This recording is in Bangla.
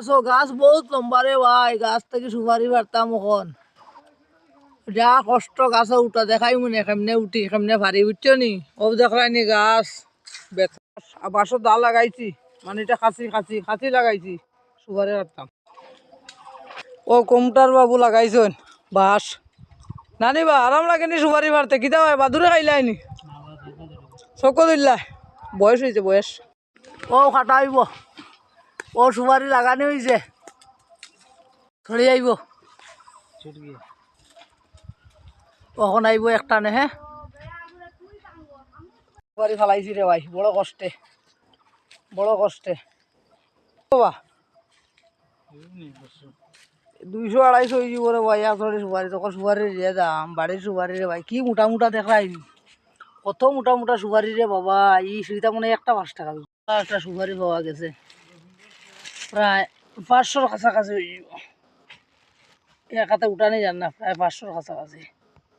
গাছ গাছ বহুত লম্বা রে ভাই, গাছ থেকে সুপারি পারতাম এখন যা কষ্ট গাছে উঠা দেখাই মনে, কেমনে উঠি, কেমনে ভারি উঠছো নি? ও দেখাই নি গাছ বাসর দা লাগাইছি। মানে এটা খাসি খাসি খাসি লাগাইছি সুপারি পারতাম ও কমটার বাবু লাগাইছেন বাস নানি বা আরাম লাগেনি সুপারি পারতে কিতা হয় বাদুরে খাইলাইনি চকো দিল্লাই। বয়স হয়েছে বয়স। ও খাটাইব ও সুপারি লাগানি হয়েছে। ধরে আইব কখন আইব একটা নে হ্যাঁ? সুপারি ফালাইছি রে ভাই, বড় কষ্টে। বড় কষ্টে। দুইশো আড়াইশো হয়ে যাব রে ভাই আসলে সুপারি। তখন সুপারি রে দাম, বাড়ির সুপারি রে ভাই। কি মোটা মোটা দেখাই। কত মোটা মোটা সুপারি রে বাবা, এই সুবিধা মনে একটা পাঁচ টাকা। একটা সুপারি পাওয়া গেছে। প্রায় পাঁচশোর কাছাকাছি হয়ে যাব এক হাতে উঠানে যান না প্রায় পাঁচশোর কাছাকাছি।